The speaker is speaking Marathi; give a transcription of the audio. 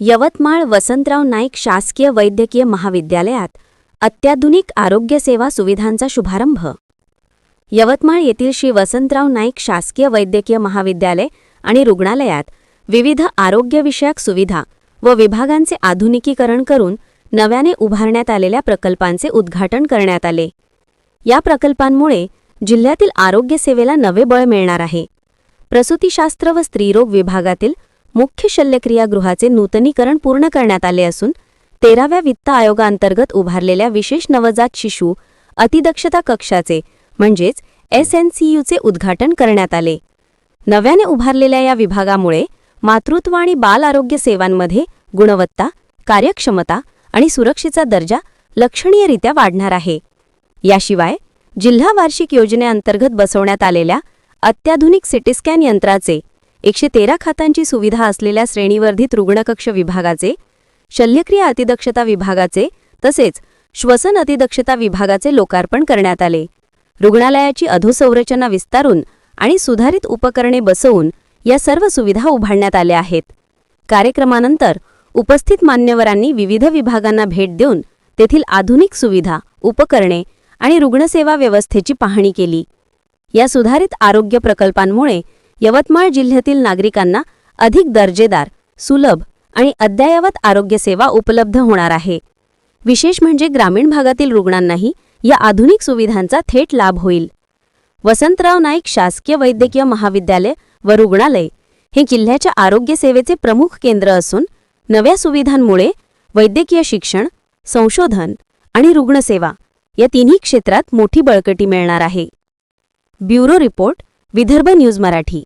यवतमाळ वसंतराव नाईक शासकीय वैद्यकीय महाविद्यालयात अत्याधुनिक आरोग्य सेवा सुविधांचा शुभारंभ. यवतमाळ येथील श्री वसंतराव नाईक शासकीय वैद्यकीय महाविद्यालय आणि रुग्णालयात विविध आरोग्यविषयक सुविधा व विभागांचे आधुनिकीकरण करून नव्याने उभारण्यात आलेल्या प्रकल्पांचे उद्घाटन करण्यात आले. या प्रकल्पांमुळे जिल्ह्यातील आरोग्यसेवेला नवे बळ मिळणार आहे. प्रसूतीशास्त्र व स्त्रीरोग विभागातील मुख्य शल्यक्रियागृहाचे नूतनीकरण पूर्ण करण्यात आले असून तेराव्या वित्त आयोगांतर्गत उभारलेल्या विशेष नवजात शिशू अतिदक्षता कक्षाचे म्हणजेच एस एन सी यूचे उद्घाटन करण्यात आले. नव्याने उभारलेल्या या विभागामुळे मातृत्व आणि बाल आरोग्य सेवांमध्ये गुणवत्ता कार्यक्षमता आणि सुरक्षेचा दर्जा लक्षणीयरित्या वाढणार आहे. याशिवाय जिल्हा वार्षिक योजनेअंतर्गत बसवण्यात आलेल्या अत्याधुनिक सिटीस्कॅन यंत्राचे एकशे तेरा खातांची सुविधा असलेल्या श्रेणीवर्धित रुग्णकक्ष विभागाचे शल्यक्रिया अतिदक्षता विभागाचे तसेच श्वसन अतिदक्षता विभागाचे लोकार्पण करण्यात आले. रुग्णालयाची अधोसंरचना विस्तारून आणि सुधारित उपकरणे बसवून या सर्व सुविधा उभारण्यात आल्या आहेत. कार्यक्रमानंतर उपस्थित मान्यवरांनी विविध विभागांना भेट देऊन तेथील आधुनिक सुविधा उपकरणे आणि रुग्णसेवा व्यवस्थेची पाहणी केली. या सुधारित आरोग्य प्रकल्पांमुळे यवतमाळ जिल्ह्यातील नागरिकांना अधिक दर्जेदार सुलभ आणि अद्ययावत आरोग्यसेवा उपलब्ध होणार आहे. विशेष म्हणजे ग्रामीण भागातील रुग्णांनाही या आधुनिक सुविधांचा थेट लाभ होईल. वसंतराव नाईक शासकीय वैद्यकीय महाविद्यालय व रुग्णालय हे जिल्ह्याच्या आरोग्यसेवेचे प्रमुख केंद्र असून नव्या सुविधांमुळे वैद्यकीय शिक्षण संशोधन आणि रुग्णसेवा या तिन्ही क्षेत्रात मोठी बळकटी मिळणार आहे. Bureau report Vidarbha news Marathi.